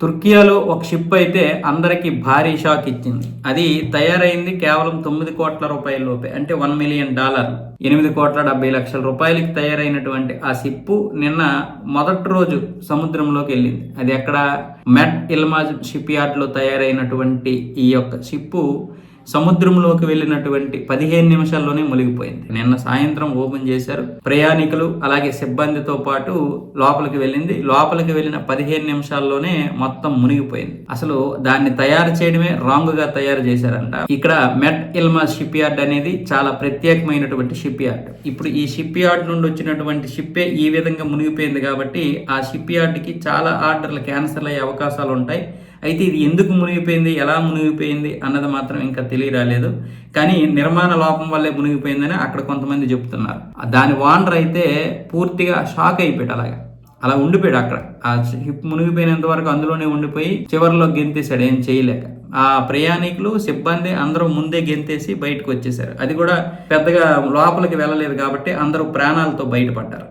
తుర్కియాలో ఒక షిప్ అయితే అందరికీ భారీ షాక్ ఇచ్చింది. అది తయారైంది కేవలం తొమ్మిది కోట్ల రూపాయల లోపే అంటే వన్ మిలియన్ డాలర్ ఎనిమిది కోట్ల డెబ్బై లక్షల రూపాయలకి తయారైనటువంటి ఆ షిప్ నిన్న మొదటి రోజు సముద్రంలోకి వెళ్ళింది. అది ఎక్కడ? మెట్ ఇల్మాజ్ షిప్ యార్డ్లో తయారైనటువంటి ఈ యొక్క షిప్పు సముద్రంలోకి వెళ్ళినటువంటి పదిహేను నిమిషాల్లోనే మునిగిపోయింది. నిన్న సాయంత్రం ఓపెన్ చేశారు. ప్రయాణికులు అలాగే సిబ్బందితో పాటు లోపలికి వెళ్ళింది. లోపలికి వెళ్ళిన పదిహేను నిమిషాల్లోనే మొత్తం మునిగిపోయింది. అసలు దాన్ని తయారు చేయడమే రాంగ్గా తయారు చేశారంట. ఇక్కడ మెట్ ఇల్మా షిప్ యార్డ్ అనేది చాలా ప్రత్యేకమైనటువంటి షిప్ యార్డ్ ఇప్పుడు ఈ షిప్ యార్డ్ నుండి వచ్చినటువంటి షిప్పే ఈ విధంగా మునిగిపోయింది కాబట్టి ఆ షిప్ యార్డ్కి చాలా ఆర్డర్లు క్యాన్సిల్ అయ్యే అవకాశాలు ఉంటాయి అయితే ఇది ఎందుకు మునిగిపోయింది ఎలా మునిగిపోయింది అన్నది మాత్రం ఇంకా తెలియరాలేదు. కానీ నిర్మాణ లోపం వల్లే మునిగిపోయిందని అక్కడ కొంతమంది చెప్తున్నారు. దాని ఓనర్ అయితే పూర్తిగా షాక్ అయిపోయాడు అలాగా. అలా ఉండిపోయాడు అక్కడ. ఆ షిప్ మునిగిపోయినంత వరకు అందులోనే ఉండిపోయి చివరిలో గెంతేశాడు ఏం చేయలేక. ఆ ప్రయాణికులు సిబ్బంది అందరూ ముందే గెంతేసి బయటకు వచ్చేసారు అది కూడా పెద్దగా లోపలికి వెళ్ళలేదు కాబట్టి అందరూ ప్రాణాలతో బయటపడ్డారు.